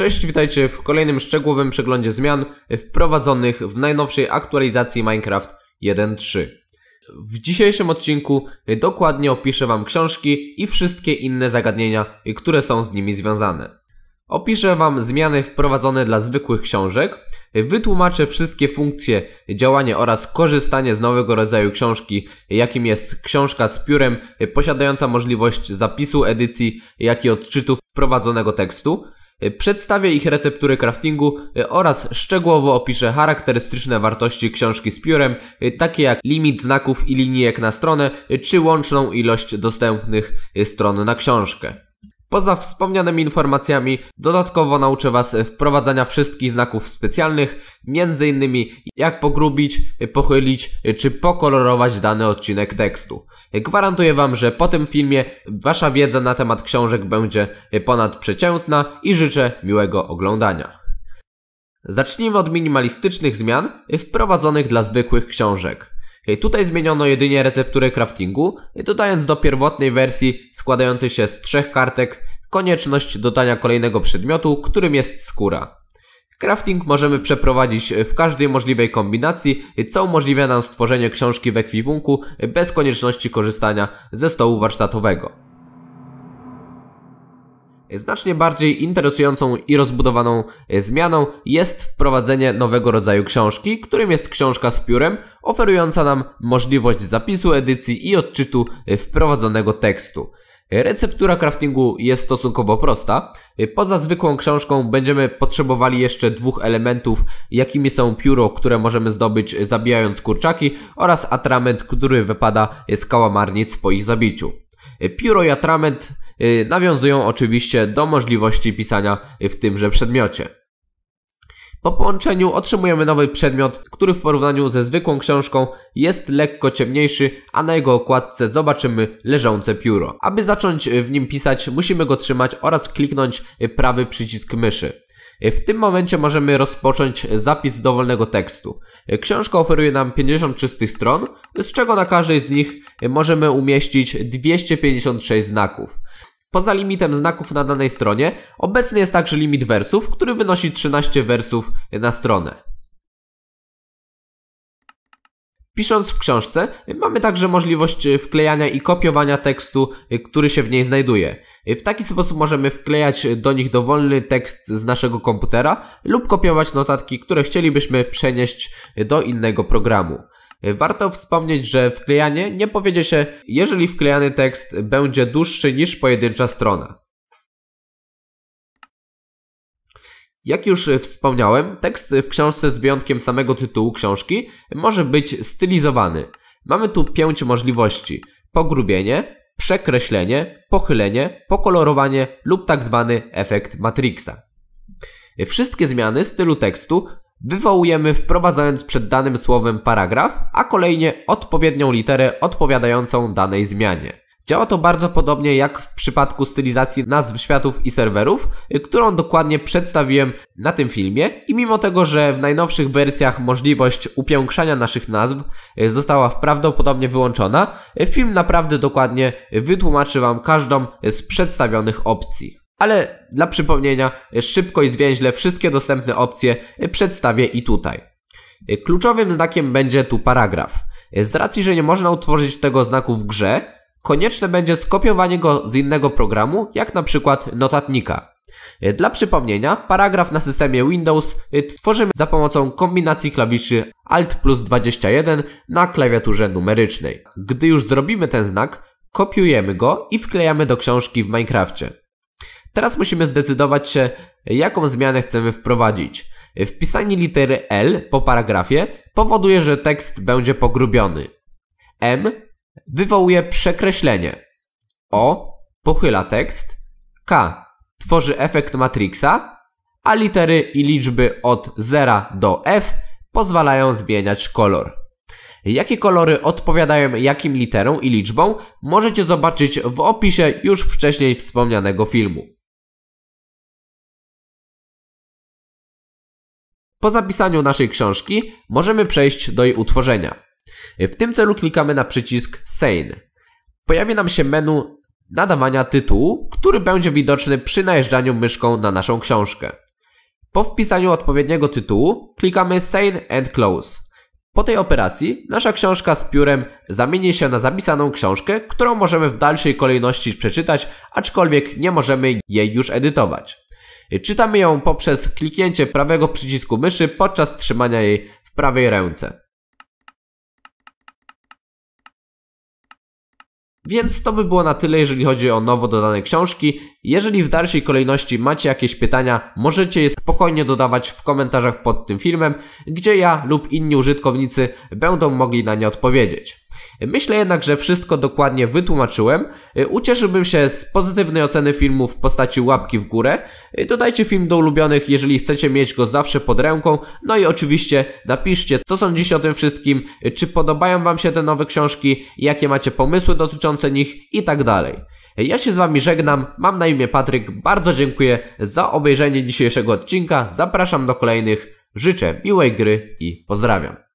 Cześć, witajcie w kolejnym szczegółowym przeglądzie zmian wprowadzonych w najnowszej aktualizacji Minecraft 1.3. W dzisiejszym odcinku dokładnie opiszę Wam książki i wszystkie inne zagadnienia, które są z nimi związane. Opiszę Wam zmiany wprowadzone dla zwykłych książek, wytłumaczę wszystkie funkcje, działanie oraz korzystanie z nowego rodzaju książki, jakim jest książka z piórem posiadająca możliwość zapisu, edycji, jak i odczytu wprowadzonego tekstu. Przedstawię ich receptury craftingu oraz szczegółowo opiszę charakterystyczne wartości książki z piórem, takie jak limit znaków i linijek na stronę, czy łączną ilość dostępnych stron na książkę. Poza wspomnianymi informacjami, dodatkowo nauczę Was wprowadzania wszystkich znaków specjalnych, m.in. jak pogrubić, pochylić czy pokolorować dany odcinek tekstu. Gwarantuję Wam, że po tym filmie Wasza wiedza na temat książek będzie ponadprzeciętna i życzę miłego oglądania. Zacznijmy od minimalistycznych zmian wprowadzonych dla zwykłych książek. Tutaj zmieniono jedynie recepturę craftingu, dodając do pierwotnej wersji składającej się z trzech kartek konieczność dodania kolejnego przedmiotu, którym jest skóra. Crafting możemy przeprowadzić w każdej możliwej kombinacji, co umożliwia nam stworzenie książki w ekwipunku bez konieczności korzystania ze stołu warsztatowego. Znacznie bardziej interesującą i rozbudowaną e, zmianą jest wprowadzenie nowego rodzaju książki, którym jest książka z piórem, oferująca nam możliwość zapisu, edycji i odczytu e, wprowadzonego tekstu. Receptura craftingu jest stosunkowo prosta. E, poza zwykłą książką będziemy potrzebowali jeszcze dwóch elementów, jakimi są pióro, które możemy zdobyć zabijając kurczaki oraz atrament, który wypada z kałamarnic po ich zabiciu. Pióro i atrament nawiązują oczywiście do możliwości pisania w tymże przedmiocie. Po połączeniu otrzymujemy nowy przedmiot, który w porównaniu ze zwykłą książką jest lekko ciemniejszy, a na jego okładce zobaczymy leżące pióro. Aby zacząć w nim pisać, musimy go trzymać oraz kliknąć prawy przycisk myszy. W tym momencie możemy rozpocząć zapis dowolnego tekstu. Książka oferuje nam 50 czystych stron, z czego na każdej z nich możemy umieścić 256 znaków. Poza limitem znaków na danej stronie, obecny jest także limit wersów, który wynosi 13 wersów na stronę. Pisząc w książce, mamy także możliwość wklejania i kopiowania tekstu, który się w niej znajduje. W taki sposób możemy wklejać do nich dowolny tekst z naszego komputera lub kopiować notatki, które chcielibyśmy przenieść do innego programu. Warto wspomnieć, że wklejanie nie powiedzie się, jeżeli wklejany tekst będzie dłuższy niż pojedyncza strona. Jak już wspomniałem, tekst w książce z wyjątkiem samego tytułu książki może być stylizowany. Mamy tu pięć możliwości: pogrubienie, przekreślenie, pochylenie, pokolorowanie lub tak zwany efekt Matrixa. Wszystkie zmiany stylu tekstu wywołujemy wprowadzając przed danym słowem paragraf, a kolejnie odpowiednią literę odpowiadającą danej zmianie. Działa to bardzo podobnie jak w przypadku stylizacji nazw światów i serwerów, którą dokładnie przedstawiłem na tym filmie i mimo tego, że w najnowszych wersjach możliwość upiększania naszych nazw została prawdopodobnie wyłączona, film naprawdę dokładnie wytłumaczy Wam każdą z przedstawionych opcji. Ale dla przypomnienia, szybko i zwięźle wszystkie dostępne opcje przedstawię i tutaj. Kluczowym znakiem będzie tu paragraf. Z racji, że nie można utworzyć tego znaku w grze, Konieczne będzie skopiowanie go z innego programu, jak na przykład notatnika. Dla przypomnienia, paragraf na systemie Windows tworzymy za pomocą kombinacji klawiszy Alt plus 21 na klawiaturze numerycznej. Gdy już zrobimy ten znak, kopiujemy go i wklejamy do książki w Minecrafcie. Teraz musimy zdecydować się, jaką zmianę chcemy wprowadzić. Wpisanie litery L po paragrafie powoduje, że tekst będzie pogrubiony. M wywołuje przekreślenie. O pochyla tekst. K tworzy efekt Matrixa, a litery i liczby od 0 do F pozwalają zmieniać kolor. Jakie kolory odpowiadają jakim literom i liczbom możecie zobaczyć w opisie już wcześniej wspomnianego filmu. Po zapisaniu naszej książki możemy przejść do jej utworzenia. W tym celu klikamy na przycisk Sane. Pojawi nam się menu nadawania tytułu, który będzie widoczny przy najeżdżaniu myszką na naszą książkę. Po wpisaniu odpowiedniego tytułu klikamy Save and Close. Po tej operacji nasza książka z piórem zamieni się na zapisaną książkę, którą możemy w dalszej kolejności przeczytać, aczkolwiek nie możemy jej już edytować. Czytamy ją poprzez kliknięcie prawego przycisku myszy podczas trzymania jej w prawej ręce. Więc to by było na tyle, jeżeli chodzi o nowo dodane książki. Jeżeli w dalszej kolejności macie jakieś pytania, możecie je spokojnie dodawać w komentarzach pod tym filmem, gdzie ja lub inni użytkownicy będą mogli na nie odpowiedzieć. Myślę jednak, że wszystko dokładnie wytłumaczyłem. Ucieszyłbym się z pozytywnej oceny filmu w postaci łapki w górę. Dodajcie film do ulubionych, jeżeli chcecie mieć go zawsze pod ręką. No i oczywiście napiszcie, co sądzicie o tym wszystkim, czy podobają Wam się te nowe książki, jakie macie pomysły dotyczące nich i tak dalej. Ja się z Wami żegnam, mam na imię Patryk, bardzo dziękuję za obejrzenie dzisiejszego odcinka, zapraszam do kolejnych, życzę miłej gry i pozdrawiam.